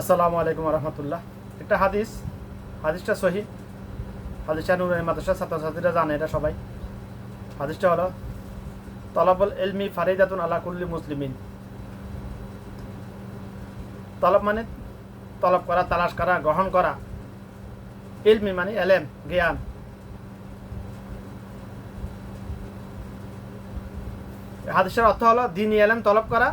আসসালামু আলাইকুম রহমতুল্লাহ। একটা হাদিস, হাদিসটা সহি। হাদিসটা নুরানি মাদ্রাসার ছাত্রছাত্রীরা জানে, এটা সবাই। হাদিসটা হলো, তলাবল এলমি ফারিদাতুন আলা কুল্লি মুসলিমিন। তলব মানে তলব করা, তালাশ করা, গ্রহণ করা। ইলমি মানে এলেম, জ্ঞান। হাদিসের অর্থ হলো, দিন এলেম, তলব করা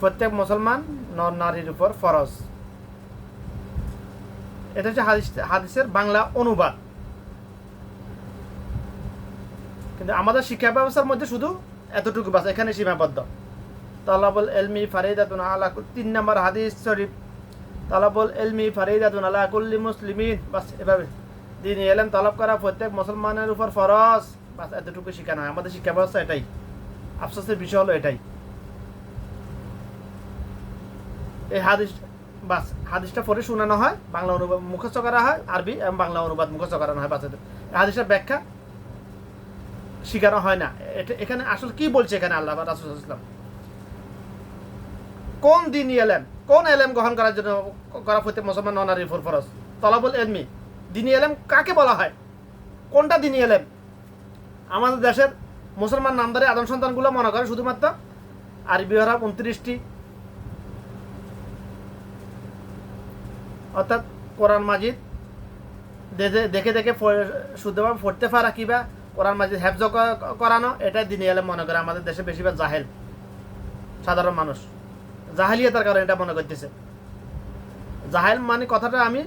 প্রত্যেক মুসলমান নর নারীর উপর ফরজ। এটা হচ্ছে হাদিস, হাদিসের বাংলা অনুবাদ। কিন্তু আমাদের শিক্ষা ব্যবস্থার মধ্যে শুধু এতটুকু বাস, এখানে সীমাবদ্ধ। তালাবুল এলমি ফারিদাতুন আলা তিন নম্বর হাদিস শরীফ। তালাবুল এলমি ফারিদাতুন আলা কুল্লি মুসলিমিন, বাস এভাবে। দিন এলেম তলব করা প্রত্যেক মুসলমানের উপর ফরজ। বাস এতটুকু শেখানো হয় আমাদের শিক্ষা ব্যবস্থা এটাই। আফসোসের বিষয় হলো এটাই। এই হাদিস, বাস, হাদিসটা পরে শোনানো হয়, বাংলা অনুবাদ মুখস্থ করা হয়, আরবি এবং বাংলা অনুবাদ মুখস্থ করানো হয় বাচ্চাদের। হাদিসের ব্যাখ্যা শেখানো হয় না। এটা এখানে আসলে কি বলছে এখানে আল্লাহ রাসুল ইসলাম কোন দিন এলেম? কোন এলেম গ্রহণ করার জন্য করা প্রত্যেক মুসলমান ননারি ফর ফরজ? তলাবুল এলমি দিনী এলেম কাকে বলা হয়? কোনটা দিনী এলেম? আমাদের দেশের মুসলমান নামদারি আদম সন্তানগুলো মনে করে শুধুমাত্র আরবি ওরা উনত্রিশটি অর্থাৎ কোরআন মাজিদ। দেখে দেখে শুদ্ধভাবে পড়তে পারা কিবা কোরআন মাজিদ হেফজ ক- করানো, এটাই দিনী এলেম মনে করে আমাদের দেশে বেশিরভাগ জাহেল, সাধারণ মানুষ। জাহেলিয়তার কারণে এটা মনে করতেছে। জাহেল মানে কথাটা আমি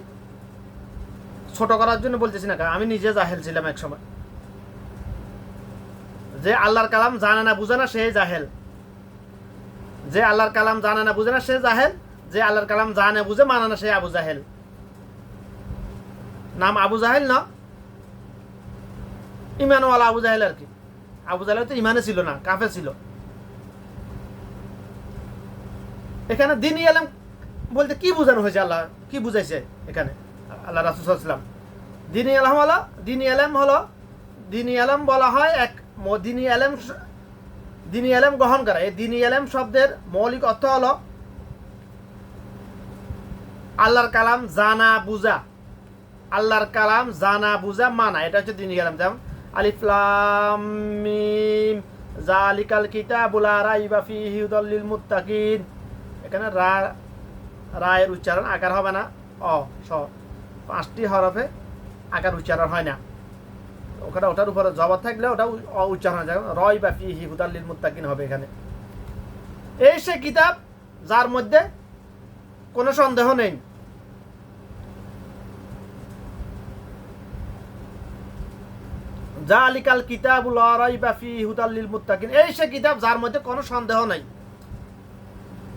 ছোট করার জন্য বলতেছি না আমি নিজে জাহেল ছিলাম এক সময়। যে আল্লাহর কালাম জানে না, বুঝে না, সে জাহেল। যে আল্লাহর কালাম জানে না, বুঝে না, সে জাহেল। যে আল্লাহর কালাম জানে, বুঝে মানে না সে আবু জাহেল। নাম আবু জাহেল না? ইমানওয়ালা আবু জাহেল আর কি। আবু জাহেল তো ইমানে ছিল না, কাফে ছিল। এখানে দিনই আলম বলতে কি বোঝানো হয়েছে আল্লাহ? কি বুঝাইছে এখানে? আল্লাহ রাসুসাল্লাম দিনী আলম হলো, দিনী আলম হলো, দিনী আলম বলা হয় এক দিনী আলম দিনী আলম গ্রহণ করা এই দিনী আলম শব্দের মৌলিক অর্থ হলো আল্লাহর কালাম জানা বুঝা। আল্লাহর কালাম জানা বুঝা মানা। এটা হচ্ছে দিনী আলম যেমন আলিফলাম জালিকাল কিতাবুল রাইবা ফিহি হুদাল লিল মুত্তাকিন। এখানে রা, রায়ের উচ্চারণ আকার হবে না। অ, স। পাঁচটি হরফে আকার উচ্চারণ হয় না। ওখানে ওটার উপরে জবাব থাকলে ওটা অ উচ্চারণ হয়। রয় বা ফি হি হুদাল্লিল মুত্তাকিন হবে এখানে। এই সে কিতাব, যার মধ্যে কোনো সন্দেহ নেই। যা আলিকাল কিতাব লড়াই বা ফি হুদাল্লিল মুত্তাকিন। এই সে কিতাব, যার মধ্যে কোনো সন্দেহ নাই।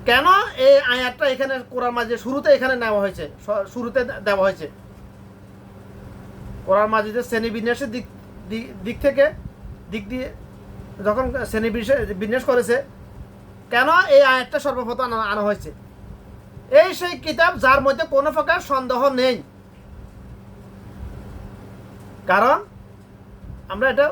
কেন? এই আয়াতটা এখানে কোরআন মাঝে শুরুতে এখানে নেওয়া হয়েছে। শুরুতে দেওয়া হয়েছে। কোরআন মাজিদের শ্রেণি বিন্যাসের দিক দিক থেকে, দিক দিয়ে যখন শ্রেণি বিন্যাস- করেছে, কেন এই আয়াতটা সর্বপ্রথম আনা হয়েছে? এই সেই কিতাব, যার মধ্যে কোনো প্রকার সন্দেহ নেই। কারণ আমরা এটা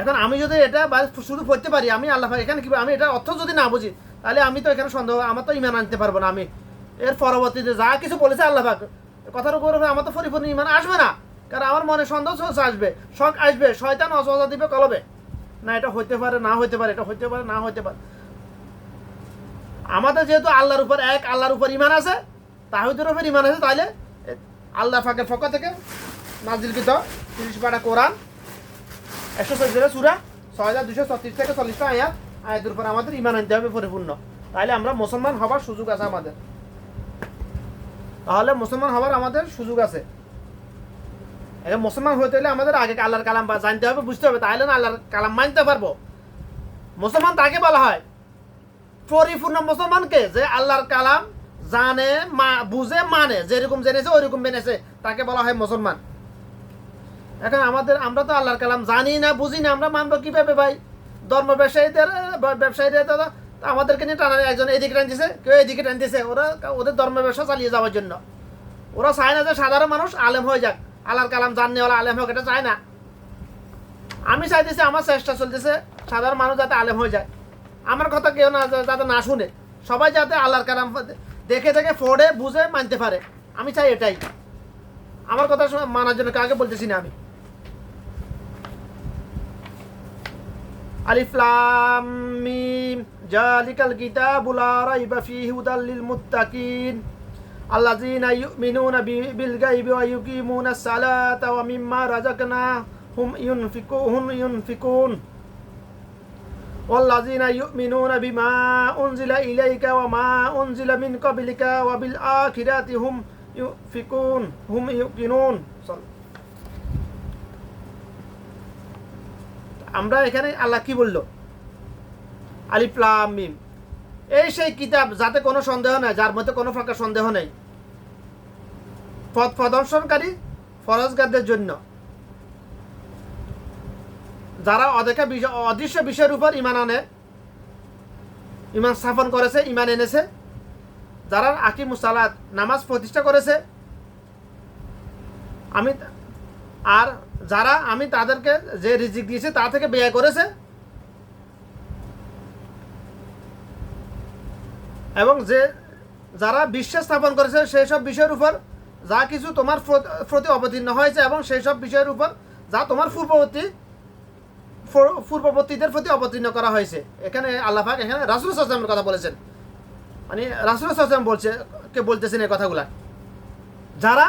এখন আমি যদি এটা বা শুধু পড়তে পারি, আমি আল্লাহ এখানে কি আমি এটা অর্থ যদি না বুঝি, তাহলে আমি তো এখানে সন্দেহ, আমার তো ইমান আনতে পারব না আমি। এর পরবর্তীতে যা কিছু বলেছে আল্লাহ কথার উপর আমার তো পরিপূর্ণ ইমান আসবে না। কারণ আমার মনে সন্দেহ আসবে, শখ আসবে, শয়তান অসহজা দিবে কলবে। না, এটা হইতে পারে, না হইতে পারে, এটা হইতে পারে, না হইতে পারে। আমাদের যেহেতু আল্লাহর উপর এক, আল্লাহর উপর ইমান আছে, তাহিদের উপর ইমান আছে, তাহলে আল্লাহ ফাঁকের পক্ষ থেকে নাজিলকৃত তিরিশ পাটা কোরআন, একশো চল্লিশ সুরা ছয় হাজার দুশো ছত্রিশ থেকে চল্লিশটা আয়াত, আয়াতের উপর আমাদের ইমান আনতে হবে পরিপূর্ণ। তাহলে আমরা মুসলমান হবার সুযোগ আছে আমাদের। তাহলে মুসলমান হবার আমাদের সুযোগ আছে। এখন মুসলমান হতে হলে আমাদের আগে আল্লাহর কালাম বা জানতে হবে, বুঝতে হবে, তাহলে না আল্লাহর কালাম মানতে পারব। মুসলমান তাকে বলা হয় পরিপূর্ণ মুসলমানকে যে আল্লাহর কালাম জানে, মা বুঝে মানে যেরকম জেনেছে, ওইরকম মেনেছে, তাকে বলা হয় মুসলমান। এখন আমাদের, আমরা তো আল্লাহর কালাম জানি না, বুঝি না, আমরা মানবো কীভাবে ভাই? ধর্ম ব্যবসায়ীদের, বা- ব্যবসায়ীরা তো আমাদেরকে নিয়ে টানা একজন এদিকে টানতেছে কেউ এদিকে টানতেছে ওরা, ওদের ধর্ম ব্যবসা চালিয়ে যাওয়ার জন্য। ওরা চায় না যে সাধারণ মানুষ আলেম হয়ে যাক। আল্লাহর কালাম জাননেওয়ালা আলেম হোক, এটা চায় না। আমি চাইতেছি, আমার চেষ্টা চলতেছে সাধারণ মানুষ যাতে আলেম হয়ে যায়। আমার কথা কেউ না, যাতে না শুনে। সবাই যাতে আল্লাহর কালাম দেখে দেখে, ফোড়ে, বুঝে, মানতে পারে। আমি চাই এটাই। আমার কথা মানার জন্য কাকে বলতেছি না আমি। ألف لام ميم. ذلك الكتاب لا ريب فيه هدى للمتقين. الذين يؤمنون بالغيب ويقيمون الصلاة ومما رزقناهم ينفقون ينفقون. والذين يؤمنون بما أنزل إليك وما أنزل من قبلك وبالآخرة هم يؤفكون هم يؤمنون صلى আমরা এখানে আল্লাহ কি বলল? আলিফলাম মিম। এই সেই কিতাব, যাতে কোনো সন্দেহ নাই, যার মধ্যে কোনো প্রকার সন্দেহ নেই। পথ প্রদর্শনকারী ফরজগারদের জন্য। যারা অদেখা অদৃশ্য বিষয়ের উপর ইমান আনে ইমান স্থাপন করেছে ইমান এনেছে, যারা আকিম সালাত, নামাজ প্রতিষ্ঠা করেছে, আমি আর যারা আমি তাদেরকে যে রিজিক দিয়েছি তা থেকে ব্যয় করেছে। এবং যে যারা বিশ্বাস স্থাপন করেছে, সেই সব বিষয়ের উপর যা কিছু তোমার প্রতি অবতীর্ণ হয়েছে এবং সেই সব বিষয়ের উপর যা তোমার পূর্ববর্তী পূর্ববর্তীদের প্রতি অবতীর্ণ করা হয়েছে। এখানে আল্লাহাক এখানে রাসুল সাল্লামের কথা বলেছেন। মানে রাসুল সাল্লাম বলছে, কে বলতেছেন এই কথাগুলা। যারা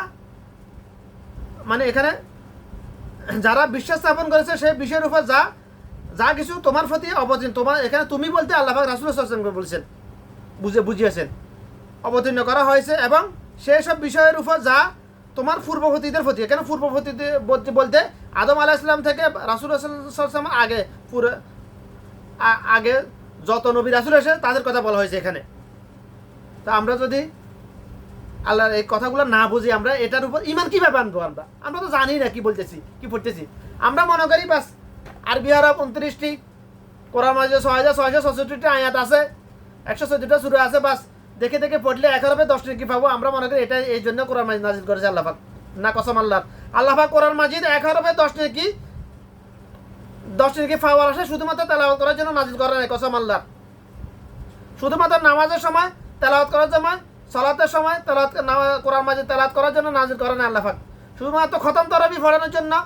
মানে এখানে যারা বিশ্বাস স্থাপন করেছে, সেই বিষয়ের উপর যা যা কিছু তোমার প্রতি অবতীর্ণ, তোমার এখানে তুমি বলতে আল্লাহ রাসুল বলছেন, বুঝে বুঝিয়েছেন, অবতীর্ণ করা হয়েছে এবং সেই সব বিষয়ের উপর যা তোমার পূর্ববর্তীদের প্রতি এখানে পূর্ববর্তীদের বলতে- আদম আলাহ ইসলাম থেকে রাসুল সাল্লাম আগে পুরো আগে যত নবী রাসুল এসে তাদের কথা বলা হয়েছে এখানে। তা আমরা যদি আল্লাহর এই কথাগুলো না বুঝি আমরা এটার উপর ইমান কীভাবে আনব আমরা? আমরা তো জানি না কি বলতেছি, কি পড়তেছি আমরা মনে করি বাস আর বিহার উনত্রিশটি, কোরআন মাঝে ছয় হাজার, ছয়শো ছষট্টিটা আয়াত আছে, একশো চোদ্দটা শুরু আছে, বাস দেখে দেখে পড়লে এক হবে দশ কি পাবো? আমরা মনে করি এটা এই জন্য কোরআন মাজিদ নাজিদ করেছে আল্লাহাক না কসম আল্লাহ আল্লাহাক কোরআন মাজিদ এক হবে দশ কি? দশ কি পাওয়ার আসে? শুধুমাত্র তেলাওয়াত করার জন্য নাজিদ করা নাই, কসম আল্লাহ শুধুমাত্র নামাজের সময় তেলাওয়াত করার সময় সলাতের সময় নামা- কোরআন মাজিদ তেলাওয়াত করার জন্য নাজির করে না আল্লাহাক শুধুমাত্র খতম তরবি পড়ানোর জন্য,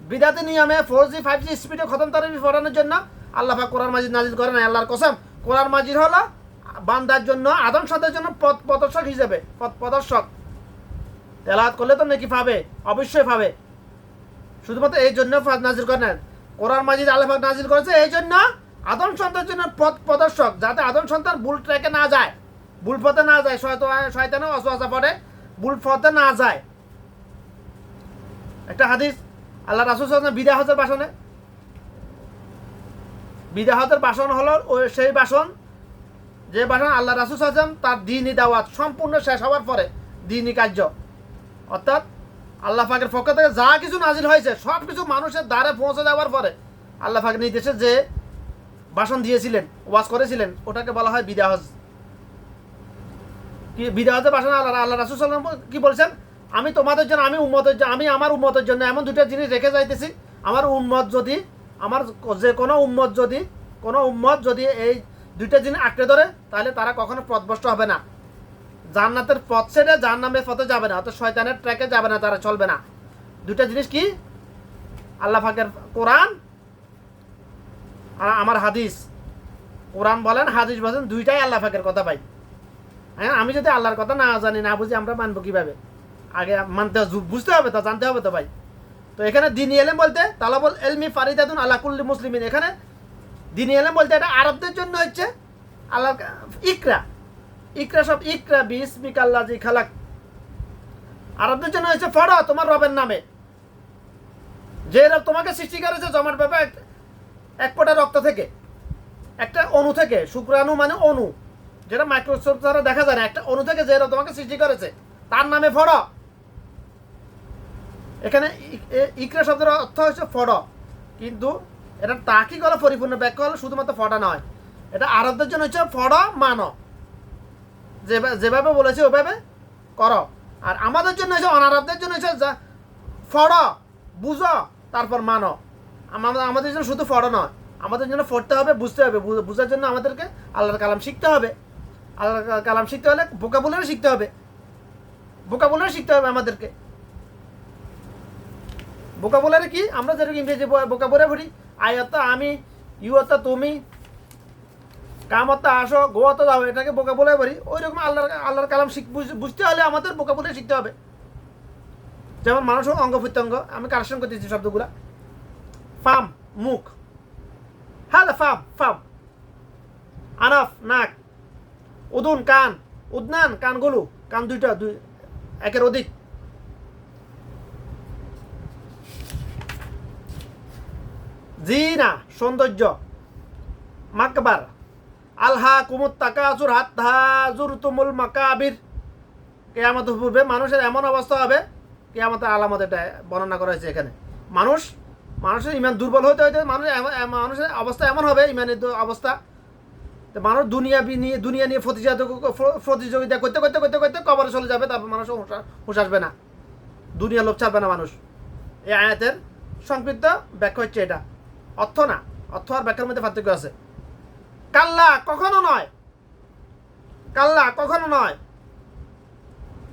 বিদাতি নিয়মে ফোর জি ফাইভ জি স্পিডে খতম তরবি পড়ানোর জন্য আল্লাহ পাক কোরআন মাজিদ নাজিল করে না আল্লাহর কসম। কোরআন মাজির হলো বান্দার জন্য, আদম সাদের জন্য পথ প্রদর্শক হিসেবে, পথ প্রদর্শক। তেলাওয়াত করলে তো নাকি পাবে, অবশ্যই পাবে। শুধুমাত্র এই জন্য ফাজ নাজিল করে না কোরআন মাজিদ আল্লাহ নাজির করেছে, এই জন্য আদম সন্তানের জন্য পথ প্রদর্শক, যাতে আদম সন্তান ভুল ট্র্যাকে না যায়। পথে না যায় শয়তান অসুয়াশা পড়ে পথে না যায়। একটা হাদিস, আল্লাহ রাসুল বিদা হজের বাসনে। বিদা হজের বাসন হলো ওই সেই বাসন, যে বাসন আল্লাহ রাসুল সাল্লাম তার দিনই দাওয়াত, সম্পূর্ণ শেষ হওয়ার পরে দিনই কার্য। অর্থাৎ আল্লাহ পাকের পক্ষ থেকে যা কিছু নাজিল হয়েছে, সব কিছু মানুষের দ্বারে পৌঁছে দেওয়ার পরে আল্লাহ পাকের নির্দেশে যে ভাষণ দিয়েছিলেন, ওয়াজ করেছিলেন, ওটাকে বলা হয় বিদা হজ কি বিদা হজের ভাষণ আল্লাহ আল্লাহ রাসুল সাল্লাম কি বলছেন? আমি তোমাদের জন্য, আমি উম্মতের জন্য, আমি আমার উম্মতের জন্য এমন দুটো জিনিস রেখে যাইতেছি। আমার উম্মত যদি, আমার যে কোনো উম্মত যদি, কোনো উম্মত যদি এই দুইটা জিনিস আঁকড়ে ধরে, তাহলে তারা কখনো পথভ্রষ্ট হবে না। জান্নাতের পথ ছেড়ে জাহান্নামের পথে যাবে না, অর্থাৎ শয়তানের ট্র্যাকে যাবে না, তারা চলবে না। দুইটা জিনিস কি? আল্লাহ ফাকের কোরআন আর আমার হাদিস। কোরআন বলেন, হাদিস বলেন, দুইটাই আল্লাহ ফাকের কথা পাই আমি যদি আল্লাহর কথা না জানি, না বুঝি, আমরা মানবো কীভাবে? আগে মানতে বুঝতে হবে তো, জানতে হবে তো ভাই। তো এখানে দিনী এলেম বলতে, তালাবল এলমি ফারিদাদুন আল্লাহ কুল্লি মুসলিমিন। এখানে দিনী এলেম বলতে এটা আরবদের জন্য হচ্ছে আল্লাহ ইকরা। ইকরা সব ইকরা বিসমিক আল্লাহ জি খালাক। আরবদের জন্য হচ্ছে পড়ো তোমার রবের নামে। যে রব তোমাকে সৃষ্টি করেছে জমাট ব্যাপার এক ফোঁটা রক্ত থেকে, একটা অণু থেকে, শুক্রাণু মানে অণু। যেটা মাইক্রোস্কোপ দ্বারা দেখা যায় না, একটা অণু থেকে যে তোমাকে সৃষ্টি করেছে, তার নামে ফড় এখানে ইকরা শব্দের অর্থ হচ্ছে ফড় কিন্তু এটা তাকি করা পরিপূর্ণ ব্যাখ্যা হলো, শুধুমাত্র ফটা নয়। এটা আরবদের জন্য হচ্ছে ফড় মানো। যেভাবে বলেছে, ওভাবে করো। আর আমাদের জন্য হচ্ছে অনারবদের জন্য হচ্ছে ফড় বুঝো, তারপর মানো। আমাদের জন্য শুধু ফড় নয়। আমাদের জন্য পড়তে হবে, বুঝতে হবে। বুঝার জন্য আমাদেরকে আল্লাহর কালাম শিখতে হবে। আল্লাহর কালাম শিখতে হলে বোকাবুলারি শিখতে হবে। বোকাবুলারি শিখতে হবে আমাদেরকে। বোকাবুলারি কি? আমরা যেরকম ইংরেজি বোকাবুলারি পড়ি আয়ত্তা আমি ইউত্তা তুমি কামত্তা আসো, গোয়াতে যাও, এটাকে বোকাবুলারি পড়ি। ওই রকম আল্লাহর আল্লাহর কালাম শিখ বুঝ- বুঝতে হলে আমাদের বোকাবুলারি শিখতে হবে। যেমন মানুষ অঙ্গ প্রত্যঙ্গ, আমি কারেকশন করতেছি শব্দগুলা। ফাম, মুখ। হ্যাঁ ফাম ফাম। আনাফ, নাক। উদুন, কান, উদনান, কানগুলো, কান দুইটা, দুই, একের অধিক। জিনা, সৌন্দর্য। মাকবার, আলহা কুমুত তাকাজুর হাত জুর তুমুল মাকাবির। কেয়ামত পূর্বে মানুষের এমন অবস্থা হবে, কেয়ামতের আলামত এটা বর্ণনা করা হয়েছে এখানে। মানুষ, মানুষের ইমান দুর্বল হতে হতে মানুষ মানুষের অবস্থা এমন হবে, ইমানের অবস্থা তো মানুষ দুনিয়া নিয়ে দুনিয়া নিয়ে প্রতিযোগিতা করতে করতে করতে করতে কবরে চলে যাবে, তারপর মানুষ হুঁশ- আসবে না। দুনিয়া লোভ ছাড়বে না মানুষ। এই আয়াতের সংক্ষিপ্ত ব্যাখ্যা হচ্ছে এটা। অর্থ না, অর্থ আর ব্যাখ্যার মধ্যে পার্থক্য আছে। কাল্লা কখনো নয়। কাল্লা কখনো নয়।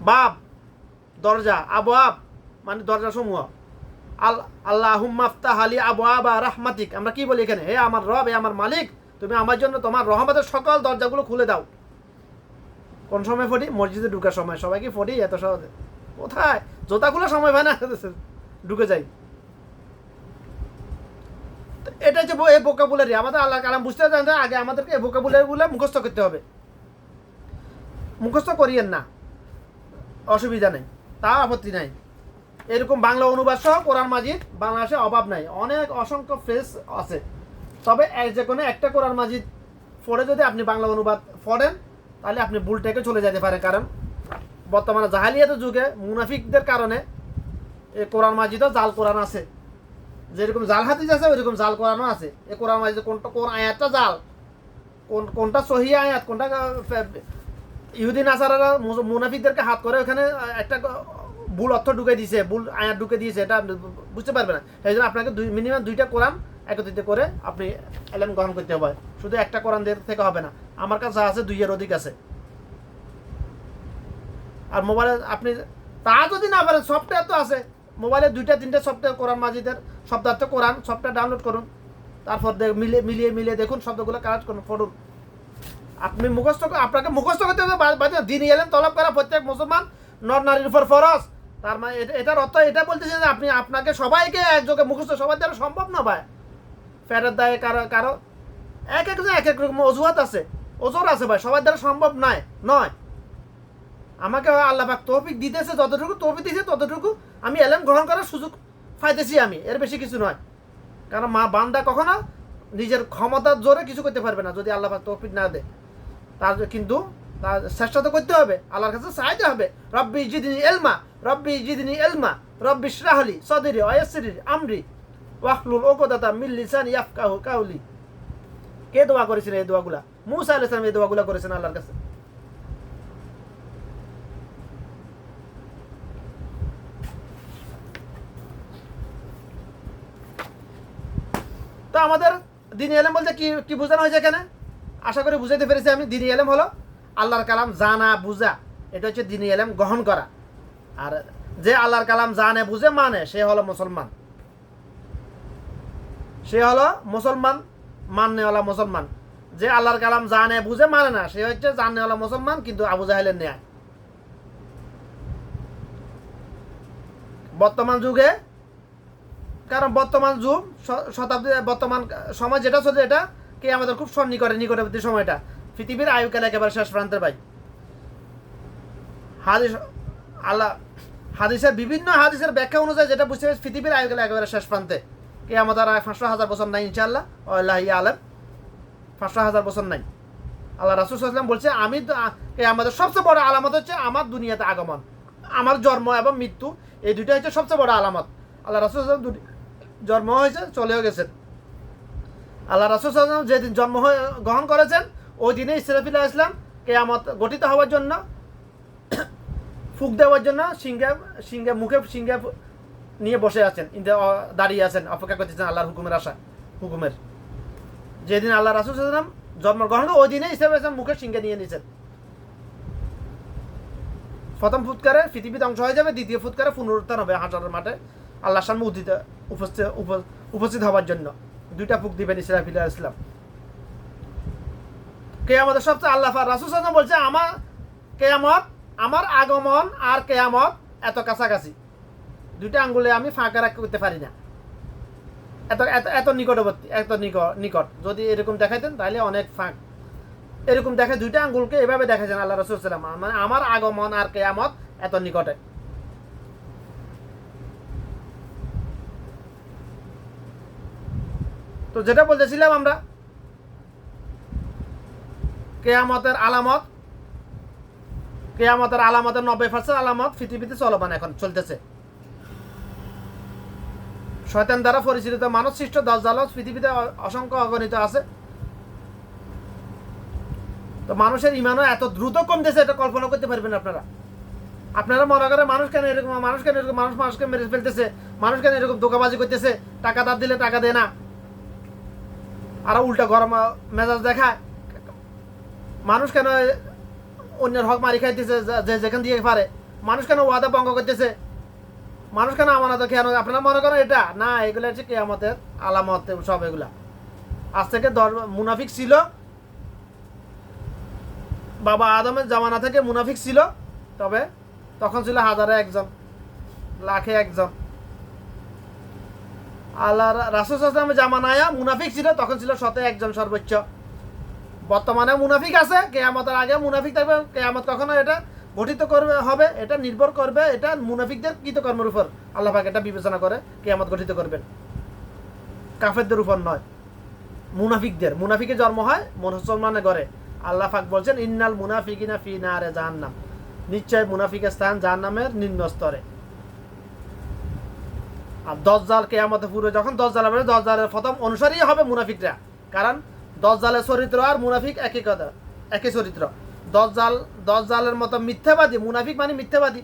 বাব দরজা আবু আব মানে দরজা সমূহ আল আল্লাহ হুম্মাফতাহ আলী আবু আবা রাহমাতিক। আমরা কি বলি এখানে? হে আমার রব, হে আমার মালিক তুমি আমার জন্য তোমার রহমতের সকল দরজাগুলো খুলে দাও। কোন সময় ফটি? মসজিদে ঢুকার সময়। সবাইকে ফটি এত সহজে। কোথায়? জোতাগুলো সময় হয় না। ঢুকে যাই। এটা যে এই বোকাবুলারি আমাদের আল্লাহ কালাম বুঝতে জানতে আগে আমাদেরকে এই বোকাবুলারিগুলো মুখস্থ করতে হবে। মুখস্থ করিয়েন না। অসুবিধা নেই। তা আপত্তি নাই। এরকম বাংলা অনুবাদ সহ কোরআন মাজিদ বাংলাদেশে অভাব নাই। অনেক অসংখ্য ফ্রেস আছে। তবে যে কোনো একটা কোরআন মাজিদ পড়ে যদি আপনি বাংলা অনুবাদ পড়েন তাহলে আপনি ভুলটাকে চলে যেতে পারেন কারণ বর্তমানে জাহালিয়াতের যুগে মুনাফিকদের কারণে এই কোরআন মাজিদও জাল কোরআন আছে। যেরকম জাল হাদিস আছে ওইরকম জাল কোরআনও আছে। এই কোরআন মাজিদ কোনটা কোন আয়াতটা জাল? কোন কোনটা সহি আয়াত? কোনটা আহ, ফে- ইহুদি নাসারারা মুনাফিকদেরকে হাত করে ওখানে একটা ভুল অর্থ ঢুকে দিয়েছে ভুল আয়াত ঢুকে দিয়েছে এটা বুঝতে পারবে না। সেই জন্য আপনাকে দুই মিনিমাম দুইটা কোরআন একত্রিত করে আপনি এলেম গ্রহণ করতে হবে। শুধু একটা কোরআন থেকে হবে না, আমার কাছে আছে দুইয়ের অধিক আছে। আর মোবাইলে আপনি, তা যদি না পারেন সফটওয়্যার তো আছে। মোবাইলে দুইটা, তিনটা সফটওয়্যার কোরআন মাজিদের শব্দার্থ কোরআন সফটওয়্যার ডাউনলোড করুন। তারপর মিলিয়ে মিলিয়ে মিলিয়ে দেখুন, শব্দগুলো কালেক্ট করুন, পড়ুন। আপনি মুখস্থ আপনাকে মুখস্থ করতে হবে দিন এলেন, তলব করা প্রত্যেক মুসলমান, নর নারীর উপর ফরজ। তার মানে এটার অর্থ এটা বলতেছে যে আপনি, আপনাকে সবাইকে একযোগে মুখস্থ, সবার দ্বারা সম্ভব না ভাই। ফেরত দেয় কারও কারও। এক একজন এক এক রকম অজুহাত আছে। ওজোর আছে ভাই, সবার দ্বারা সম্ভব নয় নয়। আমাকে আল্লাহ পাক তৌফিক দিতেছে যতটুকু, তৌফিক দিয়েছে ততটুকু। আমি এলেম গ্রহণ করার সুযোগ পাইতেছি আমি, এর বেশি কিছু নয়। কারণ মা বান্দা কখনো নিজের ক্ষমতার জোরে কিছু করতে পারবে না, যদি আল্লাহ তৌফিক না দেয়। তার কিন্তু তার চেষ্টা তো করতে হবে, আল্লাহর কাছে চাইতে হবে। রব্বি জিদিনী এলমা রব্বি জিদিনী এলমা রব্বি শ্রাহলি সদিরি অয়সরি আমরি। ওয়াহলুল ওকদাতা মিল্লিসান ইয়াফকাহু কাউলি। কে দোয়া এই দোয়াগুলা? মুসা আলাইহিস সালাম এই দোয়াগুলা করেছেন আল্লাহর কাছে। তো আমাদের দিনী এলেম বলতে কি কি বোঝানো হয়েছে এখানে? আশা করি বুঝাইতে পেরেছি আমি। দিনী এলেম হলো আল্লাহর কালাম জানা, বুঝা। এটা হচ্ছে দিনী এলেম গ্রহণ করা। আর যে আল্লাহর কালাম জানে, বুঝে মানে সে হলো মুসলমান। সে হলো মুসলমান মাননেওয়ালা মুসলমান। যে আল্লাহর কালাম জানে, বুঝে মানে না। সে হচ্ছে জানেওয়ালা মুসলমান, কিন্তু আবু জাহেলের ন্যায়। বর্তমান যুগে, কারণ বর্তমান যুগ শতাব্দী, বর্তমান সময় যেটা চলছে এটা, কে আমাদের খুব সন্নিকটে, নিকটবর্তী সময়টা। পৃথিবীর আয়ুকাল একেবারে শেষ প্রান্তের ভাই। হাদিস, আল্লাহ, হাদিসের বিভিন্ন হাদিসের ব্যাখ্যা অনুযায়ী যেটা বুঝতে পারছি, পৃথিবীর আয়ুকাল একেবারে শেষ প্রান্তে। কে আমাদের আর পাঁচশো হাজার বছর নাই ইনশাল্লাহ আল্লাহ আলম। পাঁচশো হাজার বছর নাই। আল্লাহ রাসুল সাল্লাম বলছে, আমি কে আমাদের সবচেয়ে বড় আলামত হচ্ছে আমার দুনিয়াতে আগমন। আমার জন্ম এবং মৃত্যু, এই দুইটা হচ্ছে সবচেয়ে বড় আলামত। আল্লাহ রাসুল সাল্লাম দুটি, জন্ম হয়েছে, চলেও গেছেন। আল্লাহ রাসুল সাল্লাম যেদিন জন্ম গ্রহণ করেছেন, ওই দিনে ইসরাফিল্লাহ ইসলাম কেয়ামত গঠিত হওয়ার জন্য, ফুক দেওয়ার জন্য সিংহে সিংহে মুখে সিংহে নিয়ে বসে আছেন দাঁড়িয়ে আছেন, অপেক্ষা করতেছেন আল্লাহর হুকুমের আশা, হুকুমের। যেদিন আল্লাহ রাসুল সাল্লাম জন্মগ্রহণ ওই দিনে ইসলাম ইসলাম মুখে সিংহে নিয়ে নিয়েছেন প্রথম ফুৎকারে পৃথিবী ধ্বংস হয়ে যাবে, দ্বিতীয় ফুৎকারে পুনরুত্থান হবে হাজারের মাঠে আল্লাহর সামনে উদিত, উপস্থিত উপস্থিত হওয়ার জন্য। দুইটা ফুক দিবেন ইসরাফিল ইসলাম কেয়ামতের সবচেয়ে আল্লাহ রাসুল সাল্লাম বলছে আমার কেয়ামত, আমার আগমন আর কেয়ামত এত কাছাকাছি। দুইটা আঙ্গুলে আমি ফাঁকা রাখ করতে পারি না। এত এত এত নিকটবর্তী, এত নিকট। যদি এরকম দেখাইতেন তাহলে অনেক ফাঁক। এরকম দেখে দুইটা আঙ্গুলকে এভাবে দেখাইছেন আল্লাহ রসুল সাল্লাম মানে আমার আগমন আর কেয়ামত এত নিকটে। তো যেটা বলতেছিলাম আমরা, কেয়ামতের আলামত, কেয়ামতের আলামতের নব্বই পার্সেন্ট আলামত পৃথিবীতে চলমান এখন, চলতেছে। শয়তান দ্বারা পরিচালিত মানব সৃষ্ট জালত পৃথিবীতে অসংখ্য অগণিত আছে। তো মানুষের ইমানও এত দ্রুত কমতেছে এটা কল্পনা করতে পারবেন আপনারা। আপনারা মনে করেন মানুষ কেন এরকম মানুষ কেন এরকম মানুষ মানুষকে মেরে ফেলতেছে? মানুষ কেন এরকম দোকাবাজি করতেছে? টাকা দাঁত দিলে টাকা দেয় না। আর উল্টা গরম মেজাজ দেখায়। মানুষ কেন অন্যের হক মারি খাইতেছে যে যেখান দিয়ে পারে? মানুষ কেন ওয়াদা ভঙ্গ করতেছে? মানুষ কেন আমানত, কেন? আপনারা মনে করেন এটা? না, এগুলো হচ্ছে কেয়ামতের আলামত সব এগুলা। আজ থেকে দশ মুনাফিক ছিল। বাবা আদমের জামানা থেকে মুনাফিক ছিল। তবে তখন ছিল হাজারে একজন, লাখে একজন। আল্লাহ রাসুল আসলামের জামানায় মুনাফিক ছিল, তখন ছিল শতে একজন সর্বোচ্চ। বর্তমানে মুনাফিক আছে, কেয়ামতের আগে মুনাফিক থাকবে, কেয়ামত কখনো এটা গঠিত করবে, হবে, এটা নির্ভর করবে, এটা মুনাফিকদের কৃতকর্মের উপর। আল্লাহ পাক এটা বিবেচনা করে কেয়ামত গঠিত করবেন। কাফেরদের উপর নয়, মুনাফিকদের। মুনাফিকে জন্ম হয় মুসলমানের ঘরে। আল্লাহ বলছেন, ইন্নাল মুনাফিকিনা ফি নারে জাহান্নাম। নিশ্চয় মুনাফিকের স্থান জাহান্নামের নিম্ন স্তরে আর দজ্জাল কেয়ামতে পুরো যখন দশ দজ্জাল হবে, দজ্জালের প্রথম অনুসারী হবে মুনাফিকরা। কারণ দজ্জালের চরিত্র আর মুনাফিক একই কথা, একই চরিত্র। দজ্জাল দজ্জালের মতো মিথ্যাবাদী, মুনাফিক মানে মিথ্যাবাদী।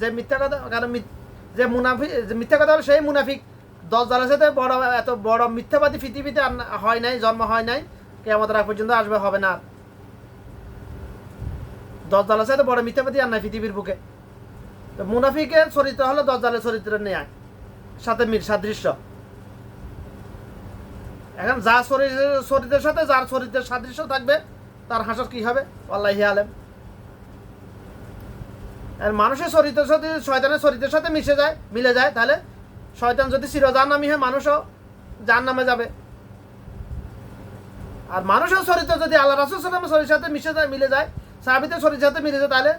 যে মিথ্যা কথা কারণ যে মুনাফিক যে মিথ্যা কথা হলো সেই মুনাফিক। দজ্জালের সাথে বড়, এত বড় মিথ্যাবাদী পৃথিবীতে হয় নাই, জন্ম হয় নাই, কেয়ামতের আগ পর্যন্ত আসবে, হবে না। দজ্জালের সাথে বড় মিথ্যাবাদী আর নাই পৃথিবীর বুকে। তো মুনাফিকের চরিত্র হলো দজ্জালের চরিত্র নেয় সাথে মির সাদৃশ্য। এখন শরীরের শরীরের সাথে, যার শরীরের সাদৃশ্য থাকবে তার হাসর কি হবে? আল্লাহ আলেম। আর মানুষের শরীরের সাথে, শয়তানের শরীরের সাথে মিশে যায়, মিলে যায়, তাহলে শয়তান যদি চিরজান নামি হয়, মানুষও জান নামে যাবে। আর মানুষের চরিত্র যদি আল্লাহ রাসুল সাল্লামের শরীরের সাথে মিশে যায়, মিলে যায়, সাহাবিদের শরীরের সাথে মিলে যায়, তাহলে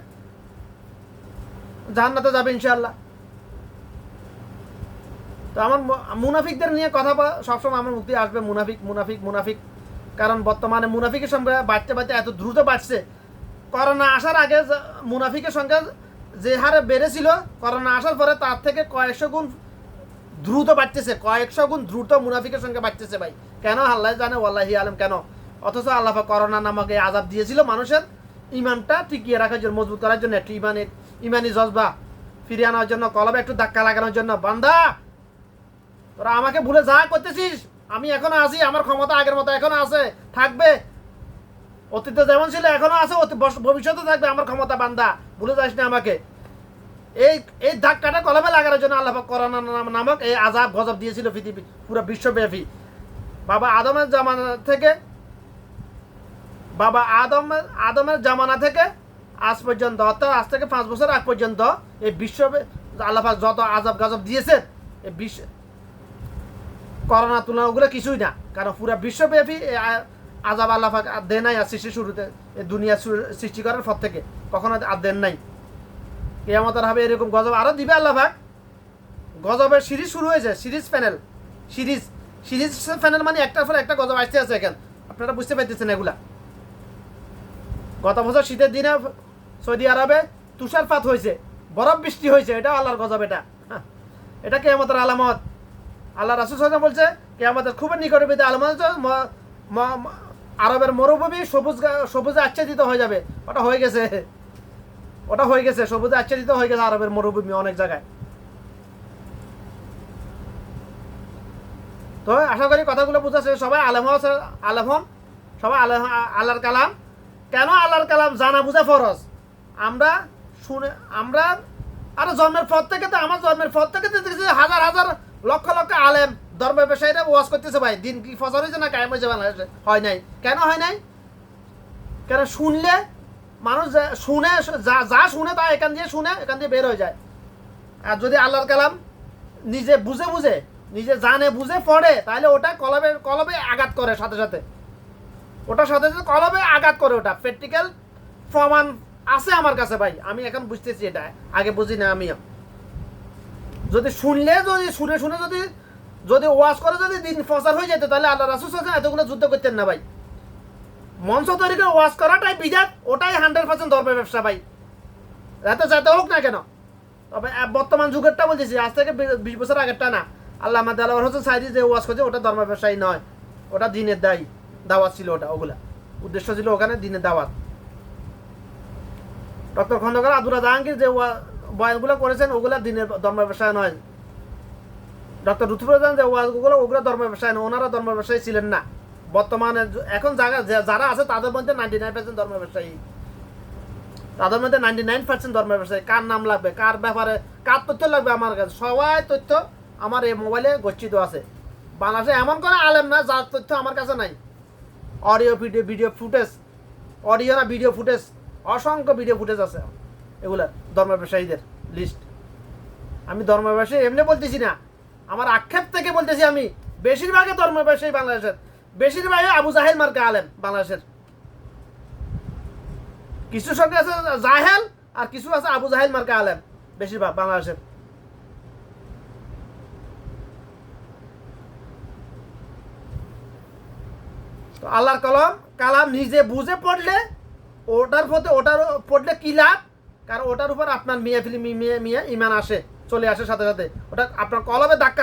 জান্নাতে যাবে ইনশাল্লাহ তো আমার মুনাফিকদের নিয়ে কথা সবসময় আমার মুক্তি আসবে মুনাফিক মুনাফিক মুনাফিক। কারণ বর্তমানে মুনাফিকের সংখ্যা বাড়তে বাড়তে এত দ্রুত বাড়ছে। করোনা আসার আগে মুনাফিকের সংখ্যা যে হারে বেড়েছিল, করোনা আসার পরে তার থেকে কয়েকশো গুণ দ্রুত বাড়তেছে, কয়েকশো গুণ দ্রুত মুনাফিকের সংখ্যা বাড়তেছে ভাই। কেন আল্লাহ জানে, ওয়াল্লাহি আলম কেন? অথচ আল্লাহ করোনা নামক এই আজাব দিয়েছিল মানুষের ইমানটা টিকিয়ে রাখার জন্য, মজবুত করার জন্য, একটু ইমানের ইমানি জজবা ফিরিয়ে আনার জন্য কলবে একটু ধাক্কা লাগানোর জন্য। বান্দা, তোরা আমাকে ভুলে যা করতেছিস। আমি এখনও আছি, আমার ক্ষমতা আগের মতো এখনও আছে, থাকবে। অতীতে যেমন ছিল, এখনও আছে ভবিষ্যতে থাকবে, আমার ক্ষমতা বান্দা, ভুলে যাস না আমাকে। এই এই ধাক্কাটা কলমে লাগানোর জন্য আল্লাহ করোনা নামক এই আজাব গজব দিয়েছিল পৃথিবী, পুরো বিশ্বব্যাপী। বাবা আদমের জামানা থেকে বাবা আদম আদমের জামানা থেকে আজ পর্যন্ত, অর্থাৎ আজ থেকে পাঁচ বছর আগ পর্যন্ত এই বিশ্ব আল্লাহ যত আজাব গাজব দিয়েছেন এই বিশ্ব করোনা তুলনা ওগুলো কিছুই না। কারণ পুরো বিশ্বব্যাপী আজাব আল্লাহ আর দেন নাই আর সৃষ্টি শুরুতে দুনিয়া সৃষ্টি করার পর থেকে কখনো আর দেন নাই। কেয়ামতের হবে এরকম গজব আরও দিবে আল্লাহ পাক। গজবের সিরিজ শুরু হয়েছে series panel series series panel মানে একটার পর একটা গজব আসতে আছে এখন। আপনারা বুঝতে পারতেছেন এগুলা। গত বছর শীতের দিনে সৌদি আরবে তুষারপাত হয়েছে বরফ বৃষ্টি হয়েছে এটা আল্লাহর গজব এটা। হ্যাঁ, এটা কেয়ামতের আলামত। আল্লাহ রাসুল সাল্লাম বলছে, কেয়ামতের খুবই নিকটবর্তী ম- আরবের মরুভূমি সবুজ সবুজে আচ্ছাদিত হয়ে যাবে। ওটা হয়ে গেছে। ওটা হয়ে গেছে, সবুজে আচ্ছাদিত হয়ে গেছে আরবের মরুভূমি অনেক জায়গায়। তো আশা করি কথাগুলো বুঝাচ্ছে সবাই আলেম আলেম সবাই আলেম, আল্লাহর কালাম। কেন আল্লাহর কালাম জানা বুঝা ফরজ? আমরা শুনে, আমরা, আরে জন্মের পর থেকে তো, আমার জন্মের পর থেকে হাজার হাজার লক্ষ লক্ষ আলেম ধর্ম ব্যবসায়ীরা ওয়াজ করতেছে ভাই। দিন কি ফজর হয়েছে না কায়েম হয়েছে বাংলাদেশে? হয় নাই। কেন হয় নাই? কেন শুনলে মানুষ শুনে, যা যা শুনে তা এখান দিয়ে শুনে, এখান দিয়ে বের হয়ে যায়। আর যদি আল্লাহর কালাম নিজে বুঝে বুঝে, নিজে জানে বুঝে পড়ে, তাহলে ওটা কলবে কলবে আঘাত করে সাথে সাথে। ওটার সাথে সাথে কলবে আঘাত করে ওটা। প্র্যাকটিক্যাল প্রমাণ আছে আমার কাছে ভাই। আমি এখন বুঝতেছি এটা। আগে বুঝি না আমিও। যদি শুনলে, যদি শুনে শুনে যদি যদি ওয়াজ করে যদি দিন ফসার হয়ে যেত, তাহলে আল্লাহ রাসুল ওয়াসাল্লাম এতগুলো যুদ্ধ করতেন না ভাই। মঞ্চ তৈরি করে ওয়াজ করাটাই বিজাত ওটাই হান্ড্রেড পার্সেন্ট ধর্মের ব্যবসা ভাই। এত যাতে হোক না কেন। তবে বর্তমান যুগেরটা বলতেছি, আজ থেকে বিশ বছর আগেরটা না। আল্লাহ আমাদের আল্লাহ হোসেন সাইদি যে ওয়াজ করছে, ওটা ধর্মের ব্যবসায়ী নয়। ওটা দিনের দায়ী। দাওয়াত ছিল ওটা, ওগুলা। উদ্দেশ্য ছিল ওখানে দিনের দাওয়াত। ডক্টর খন্দকার আব্দুল্লাহ জাহাঙ্গীর যে বয়ানগুলো করেছেন, ওগুলা দিনের ধর্ম ব্যবসায় নয়। ডক্টর লুৎফুরজান যে ওয়াজগুলো ওগুলো ধর্ম ব্যবসায় নয়, ওনারা ধর্ম ব্যবসায়ী ছিলেন না। বর্তমানে এখন জায়গা যারা আছে, তাদের মধ্যে নাইনটি নাইন পার্সেন্ট ধর্ম ব্যবসায়ী। তাদের মধ্যে নাইনটি নাইন পার্সেন্ট ধর্ম ব্যবসায়ী। কার নাম লাগবে? কার ব্যাপারে কার তথ্য লাগবে আমার কাছে? সবাই তথ্য আমার এই মোবাইলে গচ্ছিত আছে। বাংলাদেশে এমন কোনো আলেম না, যার তথ্য আমার কাছে নাই। Audio video video footage. Audio না, ভিডিও ফুটেজ। অসংখ্য ভিডিও ফুটেজ আছে। এগুলা ধর্ম ব্যবসায়ীদের লিস্ট আমি ধর্ম ব্যবসায়ী এমনি বলতেছি না। আমার আক্ষেপ থেকে বলতেছি আমি, বেশিরভাগই ধর্ম ব্যবসায়ী বাংলাদেশের। বেশিরভাগই আবু জাহেল মার্কা আলেম বাংলাদেশের। কিছু সঙ্গে আছে জাহেল আর কিছু আছে আবু জাহেল মার্কা আলেম বেশিরভাগ বাংলাদেশের। আল্লাহর কলম, কালাম নিজে বুঝে পড়লে, ওটার পথে ওটার পড়লে কি লাভ? কারণ ওটার উপর আপনার মিয়া ফিলি মিয়া মিয়া ইমান আসে, চলে আসে সাথে সাথে। ওটা আপনার কলমে ধাক্কা